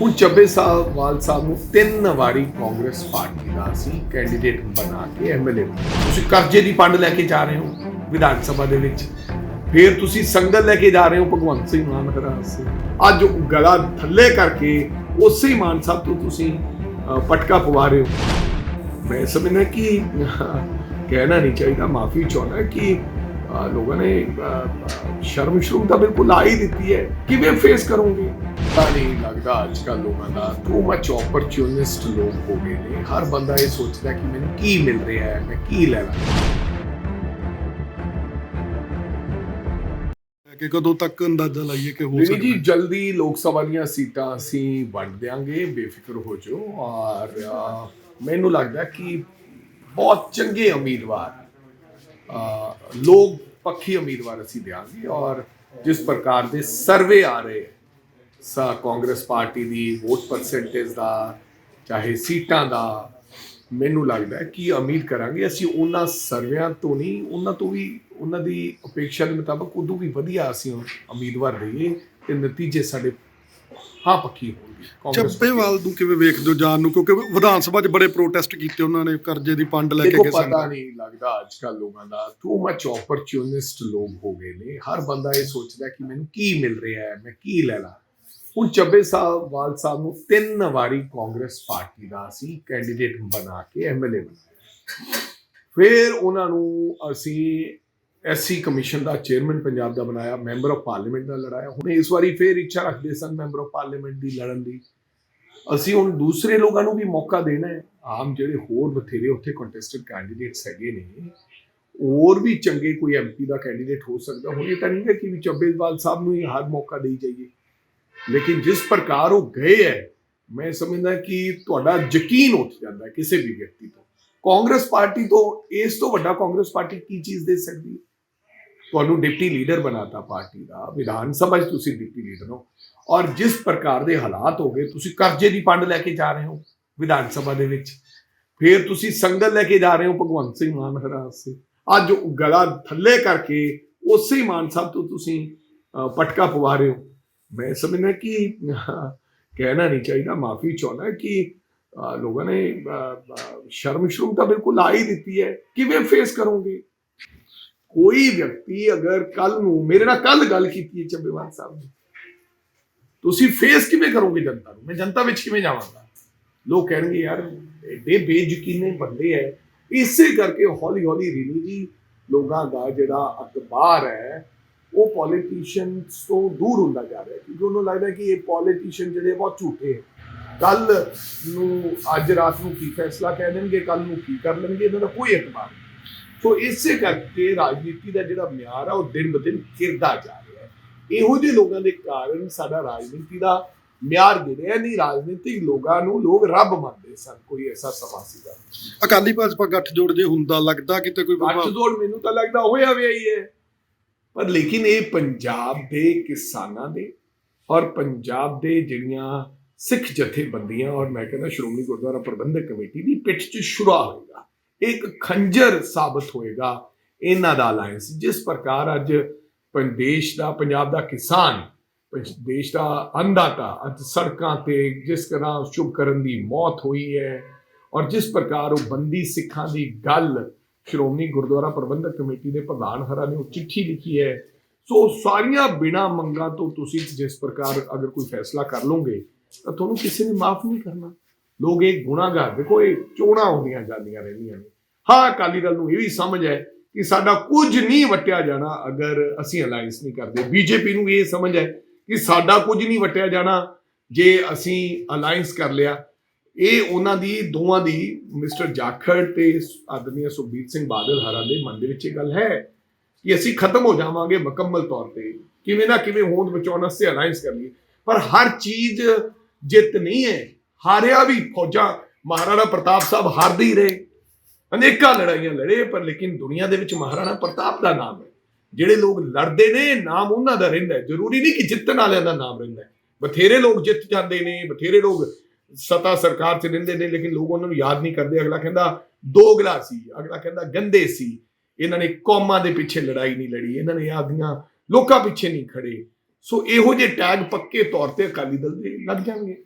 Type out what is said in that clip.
ਹੁਣ ਚੱਬੇ ਸਾਹਿਬ, ਵਾਲ ਸਾਹਿਬ ਨੂੰ ਤਿੰਨ ਵਾਰੀ ਕਾਂਗਰਸ ਪਾਰਟੀ ਦਾ ਅਸੀਂ ਕੈਂਡੀਡੇਟ ਬਣਾ ਕੇ ਐਮਐਲਏ ਤੁਸੀਂ ਕਰਜ਼ੇ ਦੀ ਪੰਡ ਲੈ ਕੇ ਜਾ ਰਹੇ ਹੋ ਵਿਧਾਨ ਸਭਾ ਦੇ ਵਿੱਚ। ਫਿਰ ਤੁਸੀਂ ਸੰਗਤ ਲੈ ਕੇ ਜਾ ਰਹੇ ਹੋ ਭਗਵੰਤ ਸਿੰਘ ਮਾਨ ਹਰਾਜ ਅੱਜ ਉਹ ਗਲਾ ਥੱਲੇ ਕਰਕੇ ਉਸੇ ਹੀ ਮਾਨ ਸਾਹਿਬ ਤੋਂ ਤੁਸੀਂ ਪਟਕਾ ਪਵਾ ਰਹੇ ਹੋ। ਮੈਂ ਸਮਝਣਾ ਕਿ ਕਹਿਣਾ ਨਹੀਂ ਚਾਹੀਦਾ, ਮਾਫੀ ਚਾਹੁੰਦਾ ਕਿ ਲੋਕਾਂ ਨੇ ਸ਼ਰਮ ਸ਼ਰਮ ਤਾਂ ਬਿਲਕੁਲ ਆ ਹੀ ਦਿੱਤੀ ਹੈ। ਕਿਵੇਂ ਫੇਸ ਕਰੋਗੇ? ਤਾਂ ਨਹੀਂ ਲੱਗਦਾ ਅੱਜ ਕੱਲ੍ਹ ਲੋਕਾਂ ਦਾ। ਟੂ ਮਚ ਓਪਰਚੁਨਿਸਟ ਲੋਕ ਹੋ ਗਏ ਨੇ। ਹਰ ਬੰਦਾ ਇਹ ਸੋਚਦਾ ਕਿ ਮੈਨੂੰ ਕੀ ਮਿਲ ਰਿਹਾ ਹੈ ਮੈਂ ਕੀ ਲੈਣਾ। ਕਿ ਕਦੋਂ ਤੱਕ ਅੰਦਾਜ਼ਾ ਲਾਈਏ ਕਿ ਹੋ ਸਕਦਾ ਜੀ? ਜਲਦੀ ਲੋਕ ਸਭਾ ਦੀਆਂ ਸੀਟਾਂ ਅਸੀਂ ਵੰਡ ਦਿਆਂਗੇ। ਬੇਫਿਕਰ ਹੋ ਜਾਓ। ਔਰ ਮੈਨੂੰ ਲੱਗਦਾ ਕਿ ਬਹੁਤ ਚੰਗੇ ਉਮੀਦਵਾਰ ਲੋਕ ਪੱਖੀ ਉਮੀਦਵਾਰ ਅਸੀਂ ਦਿਆਂਗੇ ਔਰ ਜਿਸ ਪ੍ਰਕਾਰ ਦੇ ਸਰਵੇ ਆ ਰਹੇ ਸਾ ਕਾਂਗਰਸ ਪਾਰਟੀ ਦੀ ਵੋਟ ਪਰਸੈਂਟੇਜ ਦਾ, ਚਾਹੇ ਸੀਟਾਂ ਦਾ, ਮੈਨੂੰ ਲੱਗਦਾ ਕਿ ਉਮੀਦ ਕਰਾਂਗੇ ਅਸੀਂ ਉਹਨਾਂ ਸਰਵਿਆਂ ਤੋਂ ਨਹੀਂ, ਉਹਨਾਂ ਤੋਂ ਵੀ, ਉਹਨਾਂ ਦੀ ਅਪੇକ୍ଷା ਦੇ ਮੁਤਾਬਕ ਉਦੋਂ ਵੀ ਵਧੀਆ ਅਸੀਂ ਉਮੀਦਵਾਰ ਰਹੀਏ ਤੇ ਨਤੀਜੇ ਸਾਡੇ ਹਾਂ ਪੱਕੀ ਹੋਣਗੇ ਕਾਂਗਰਸ ਚੱਬੇਵਾਲ ਨੂੰ ਕਿਵੇਂ ਵੇਖਦੇ ਹੋ ਜਾਣ ਨੂੰ? ਕਿਉਂਕਿ ਵਿਧਾਨ ਸਭਾ 'ਚ ਬੜੇ ਪ੍ਰੋਟੈਸਟ ਕੀਤੇ ਉਹਨਾਂ ਨੇ ਕਰਜ਼ੇ ਦੀ ਪੰਡ ਲੈ ਕੇ ਦੇਖੋ ਕਿਸੇ ਪਤਾ ਨਹੀਂ ਲੱਗਦਾ ਅੱਜ ਕੱਲ ਲੋਕਾਂ ਦਾ ਟੂ ਮਚ ਓਪਰਚੁਨਿਸਟ ਲੋਕ ਹੋ ਗਏ ਨੇ। ਹਰ ਬੰਦਾ ਇਹ ਸੋਚਦਾ ਕਿ ਮੈਨੂੰ ਕੀ ਮਿਲ ਰਿਹਾ ਹੈ ਮੈਂ ਕੀ ਲੈ ਲਾਂ। ਹੁਣ ਚੱਬੇ ਸਾਹਿਬ ਵਾਲ ਸਾਹਿਬ ਨੂੰ ਤਿੰਨ ਵਾਰੀ ਕਾਂਗਰਸ ਪਾਰਟੀ ਦਾ ਅਸੀਂ ਕੈਂਡੀਡੇਟ ਬਣਾ ਕੇ ਐਮਐਲਏ ਬਣਾਇਆ। ਫਿਰ ਉਹਨਾਂ ਨੂੰ ਅਸੀਂ ਐਸਸੀ ਕਮਿਸ਼ਨ ਦਾ ਚੇਅਰਮੈਨ ਪੰਜਾਬ ਦਾ ਬਣਾਇਆ ਮੈਂਬਰ ਆਫ ਪਾਰਲੀਮੈਂਟ ਦਾ ਲੜਾਇਆ। ਹੁਣ ਇਸ ਵਾਰੀ ਫਿਰ ਇੱਛਾ ਰੱਖਦੇ ਸਨ ਮੈਂਬਰ ਆਫ ਪਾਰਲੀਮੈਂਟ ਦੀ ਲੜਨ ਦੀ। ਅਸੀਂ ਹੁਣ ਦੂਸਰੇ ਲੋਕਾਂ ਨੂੰ ਵੀ ਮੌਕਾ ਦੇਣਾ ਹੈ। ਆਮ ਜਿਹੜੇ ਹੋਰ ਬਥੇਰੇ ਉੱਥੇ ਕੰਟੈਸਟਡ ਕੈਂਡੀਡੇਟਸ ਹੈਗੇ ਨੇ, ਹੋਰ ਵੀ ਚੰਗੇ ਕੋਈ ਐਮਪੀ ਦਾ ਕੈਂਡੀਡੇਟ ਹੋ ਸਕਦਾ। ਹੁਣ ਇਹ ਤਾਂ ਨਹੀਂ ਹੈ ਕਿ ਵੀ ਚੱਬੇਵਾਲ ਸਾਹਿਬ ਨੂੰ ਹੀ ਹਰ ਮੌਕਾ ਦੇਈ ਜਾਈਏ। ਲੇਕਿਨ ਜਿਸ ਪ੍ਰਕਾਰ ਉਹ ਗਏ ਹੈ, ਮੈਂ ਸਮਝਦਾ ਕਿ ਤੁਹਾਡਾ ਯਕੀਨ ਉੱਠ ਜਾਂਦਾ ਕਿਸੇ ਵੀ ਵਿਅਕਤੀ ਤੋਂ। ਕਾਂਗਰਸ ਪਾਰਟੀ ਤੋਂ, ਇਸ ਤੋਂ ਵੱਡਾ ਕਾਂਗਰਸ ਪਾਰਟੀ ਕੀ ਚੀਜ਼ ਦੇ ਸਕਦੀ ਹੈ? ਤੁਹਾਨੂੰ ਡਿਪਟੀ ਲੀਡਰ ਬਣਾਤਾ ਪਾਰਟੀ ਦਾ, ਵਿਧਾਨ ਸਭਾ 'ਚ ਤੁਸੀਂ ਡਿਪਟੀ ਲੀਡਰ ਹੋ। ਔਰ ਜਿਸ ਪ੍ਰਕਾਰ ਦੇ ਹਾਲਾਤ ਹੋ ਗਏ, ਤੁਸੀਂ ਕਰਜ਼ੇ ਦੀ ਪੰਡ ਲੈ ਕੇ ਜਾ ਰਹੇ ਹੋ ਵਿਧਾਨ ਸਭਾ ਦੇ ਵਿੱਚ। ਫਿਰ ਤੁਸੀਂ ਸੰਗਤ ਲੈ ਕੇ ਜਾ ਰਹੇ ਹੋ ਭਗਵੰਤ ਸਿੰਘ ਮਾਨ ਹਰਾਜ ਸੇ। ਅੱਜ ਗਲਾ ਥੱਲੇ ਕਰਕੇ ਉਸੇ ਮਾਨ ਸਾਹਿਬ ਤੋਂ ਤੁਸੀਂ ਪਟਕਾ ਪਵਾ ਰਹੇ ਹੋ। ਮੈਂ ਸਮਝਣਾ ਕਿ ਕਹਿਣਾ ਨਹੀਂ ਚਾਹੀਦਾ, ਮਾਫੀ ਚਾਹੁੰਦਾ ਕਿ ਲੋਕਾਂ ਨੇ ਸ਼ਰਮ ਸ਼ਰਮ ਤਾਂ ਬਿਲਕੁਲ ਆ ਹੀ ਦਿੱਤੀ ਹੈ। ਕਿਵੇਂ ਫੇਸ ਕਰੋਗੇ? ਕੋਈ ਵਿਅਕਤੀ ਅਗਰ ਕੱਲ ਨੂੰ ਮੇਰੇ ਨਾਲ ਕੱਲ ਗੱਲ ਕੀਤੀ ਹੈ ਚੱਬੇਵਾਲ ਸਾਹਿਬ ਨੇ, ਤੁਸੀਂ ਫੇਸ ਕਿਵੇਂ ਕਰੋਗੇ ਜਨਤਾ ਨੂੰ? ਮੈਂ ਜਨਤਾ ਵਿੱਚ ਕਿਵੇਂ ਜਾਵਾਂਗਾ? ਲੋਕ ਕਹਿਣਗੇ, ਯਾਰ ਐਡੇ ਬੇਯਕੀਨੇ ਬੰਦੇ ਐ। ਇਸੇ ਕਰਕੇ ਹੌਲੀ ਹੌਲੀ ਰੀਨੀ ਜੀ, ਲੋਕਾਂ ਦਾ ਜਿਹੜਾ ਅਖਬਾਰ ਹੈ ਉਹ ਪੋਲੀਟੀਸ਼ੀਅਨਸ ਤੋਂ ਦੂਰ ਹੁੰਦਾ ਜਾ ਰਿਹਾ ਕਿਉਂਕਿ ਉਹਨੂੰ ਲੱਗਦਾ ਕਿ ਇਹ ਪੋਲੀਟੀਸ਼ੀਅਨ ਜਿਹੜੇ ਬਹੁਤ ਝੂਠੇ ਹੈ ਕੱਲ ਨੂੰ, ਅੱਜ ਰਾਤ ਨੂੰ ਕੀ ਫੈਸਲਾ ਕਹਿ ਦੇਣਗੇ ਕੱਲ ਨੂੰ ਕੀ ਕਰ ਲੈਣਗੇ, ਇਹਨਾਂ ਦਾ ਕੋਈ ਇਤਬਾਰ ਨਹੀਂ। ਸੋ ਇਸੇ ਕਰਕੇ ਰਾਜਨੀਤੀ ਦਾ ਜਿਹੜਾ ਮਿਆਰ ਆ ਉਹ ਦਿਨ ਬ ਦਿਨ ਗਿਰਦਾ ਜਾ ਰਿਹਾ ਹੈ। ਇਹੋ ਜਿਹੇ ਲੋਕਾਂ ਦੇ ਕਾਰਨ ਸਾਡਾ ਰਾਜਨੀਤੀ ਦਾ ਮਿਆਰ ਗਿਰਿਆ। ਨਹੀਂ ਰਾਜਨੀਤਿਕ ਲੋਕਾਂ ਨੂੰ ਲੋਕ ਰੱਬ ਮੰਨਦੇ ਸਨ ਕੋਈ ਐਸਾ ਸਮਾਂ ਸੀਗਾ। ਅਕਾਲੀ ਭਾਜਪਾ ਗੱਠਜੋੜ ਜੇ ਹੁੰਦਾ ਲੱਗਦਾ ਕਿਤੇ ਕੋਈ ਅੱਠ ਪ੍ਰਭਾਵ ਜੋੜ ਮੈਨੂੰ ਤਾਂ ਲੱਗਦਾ ਹੋਇਆ ਵੀ ਹੀ ਹੈ। ਪਰ ਲੇਕਿਨ ਇਹ ਪੰਜਾਬ ਦੇ ਕਿਸਾਨਾਂ ਦੇ ਔਰ ਪੰਜਾਬ ਦੇ ਜਿਹੜੀਆਂ ਸਿੱਖ ਜਥੇਬੰਦੀਆਂ ਔਰ ਮੈਂ ਕਹਿੰਦਾ ਸ਼੍ਰੋਮਣੀ ਗੁਰਦੁਆਰਾ ਪ੍ਰਬੰਧਕ ਕਮੇਟੀ ਦੀ ਪਿੱਠ 'ਚ ਸ਼ੁਰਾ ਹੋਏਗਾ। ਇੱਕ ਖੰਜਰ ਸਾਬਤ ਹੋਏਗਾ ਇਹਨਾਂ ਦਾ ਅਲਾਈਅੰਸ ਜਿਸ ਪ੍ਰਕਾਰ ਅੱਜ ਪੰ- ਦੇਸ਼ ਦਾ, ਪੰਜਾਬ ਦਾ ਕਿਸਾਨ ਦੇਸ਼ ਦਾ ਅੰਦਾਤਾ ਅੱਜ ਸੜਕਾਂ ਤੇ ਜਿਸ ਤਰ੍ਹਾਂ ਸ਼ੁਭ ਕਰਨ ਦੀ ਮੌਤ ਹੋਈ ਹੈ ਔਰ ਜਿਸ ਪ੍ਰਕਾਰ ਉਹ ਬੰਦੀ ਸਿੱਖਾਂ ਦੀ ਗੱਲ ਸ਼੍ਰੋਮਣੀ ਗੁਰਦੁਆਰਾ ਪ੍ਰਬੰਧਕ ਕਮੇਟੀ ਦੇ ਪ੍ਰਧਾਨ ਹਰਾ ਨੇ ਉਹ ਚਿੱਠੀ ਲਿਖੀ ਹੈ। ਸੋ ਸਾਰੀਆਂ ਬਿਨਾ ਮੰਗਾਂ ਤੋਂ ਤੁਸੀਂ ਜਿਸ ਪ੍ਰਕਾਰ ਅਗਰ ਕੋਈ ਫੈਸਲਾ ਕਰ ਲਓਗੇ ਤਾਂ ਤੁਹਾਨੂੰ ਕਿਸੇ ਨੇ ਮਾਫ ਨਹੀਂ ਕਰਨਾ। ਲੋਕ ਇਹ ਗੁਨਾਹਗਾਰ, ਦੇਖੋ ਇਹ ਚੋਣਾਂ ਹੁੰਦੀਆਂ ਜਾਂਦੀਆਂ ਰਹਿੰਦੀਆਂ ਨੇ। ਹਾਂ, ਅਕਾਲੀ ਦਲ ਨੂੰ ਇਹ ਵੀ ਸਮਝ ਹੈ ਕਿ ਸਾਡਾ ਕੁਝ ਨਹੀਂ ਵਟਿਆ ਜਾਣਾ ਅਗਰ ਅਸੀਂ ਅਲਾਈਅੰਸ ਨਹੀਂ ਕਰਦੇ। ਬੀਜੇਪੀ ਨੂੰ ਇਹ ਸਮਝ ਹੈ ਕਿ ਸਾਡਾ ਕੁਝ ਨਹੀਂ ਵਟਿਆ ਜਾਣਾ ਜੇ ਅਸੀਂ ਅਲਾਈਅੰਸ ਕਰ ਲਿਆ। ਇਹ ਉਹਨਾਂ ਦੀ, ਦੋਵਾਂ ਦੀ, ਮਿਸਟਰ ਜਾਖੜ ਤੇ ਆਦਮੀ ਸੁਖਬੀਰ ਸਿੰਘ ਬਾਦਲ ਹਰਾਂ ਦੇ ਮਨ ਦੇ ਵਿੱਚ ਇਹ ਗੱਲ ਹੈ ਕਿ ਅਸੀਂ ਖਤਮ ਹੋ ਜਾਵਾਂਗੇ ਮੁਕੰਮਲ ਤੌਰ ਤੇ। ਕਿਵੇਂ ਨਾ ਕਿਵੇਂ ਹੋਂਦ ਬਚਾਉਣ ਵਾਸਤੇ ਅਲਾਈਅੰਸ ਕਰ ਲਈਏ। ਪਰ ਹਰ ਚੀਜ਼ ਜਿੱਤ ਨਹੀਂ ਹੈ। ਹਾਰਿਆ ਵੀ ਫੌਜਾਂ, ਮਹਾਰਾਣਾ ਪ੍ਰਤਾਪ ਸਾਹਿਬ ਹਾਰਦੇ ਹੀ ਰਹੇ। ਅਨੇਕਾਂ ਲੜਾਈਆਂ ਲੜੇ, ਪਰ ਲੇਕਿਨ ਦੁਨੀਆ ਦੇ ਵਿੱਚ ਮਹਾਰਾਣਾ ਪ੍ਰਤਾਪ ਦਾ ਨਾਮ ਹੈ। ਜਿਹੜੇ ਲੋਕ ਲੜਦੇ ਨੇ, ਨਾਮ ਉਹਨਾਂ ਦਾ ਰਹਿੰਦਾ ਹੈ। ਜ਼ਰੂਰੀ ਨਹੀਂ ਕਿ ਜਿੱਤਣ ਵਾਲਿਆਂ ਦਾ ਨਾਮ ਰਹਿੰਦਾ ਹੈ। ਬਥੇਰੇ ਲੋਕ ਜਿੱਤ ਜਾਂਦੇ ਨੇ, ਬਥੇਰੇ ਲੋਕ ਸਤਾ ਸਰਕਾਰ 'ਚ ਰਹਿੰਦੇ ਨੇ, ਲੇਕਿਨ ਲੋਕ ਉਹਨਾਂ ਨੂੰ ਯਾਦ ਨਹੀਂ ਕਰਦੇ। ਅਗਲਾ ਕਹਿੰਦਾ ਦੋਗਲਾ ਸੀ। ਅਗਲਾ ਕਹਿੰਦਾ, ਗੰਦੇ ਸੀ। ਇਹਨਾਂ ਨੇ ਕੌਮਾਂ ਦੇ ਪਿੱਛੇ ਲੜਾਈ ਨਹੀਂ ਲੜੀ। ਇਹਨਾਂ ਨੇ ਆਪਦੀਆਂ ਲੋਕਾਂ ਪਿੱਛੇ ਨਹੀਂ ਖੜੇ। ਸੋ ਇਹੋ ਜਿਹੇ ਟੈਗ ਪੱਕੇ ਤੌਰ ਤੇ ਅਕਾਲੀ ਦਲ ਦੇ ਲੱਗ ਜਾਣਗੇ।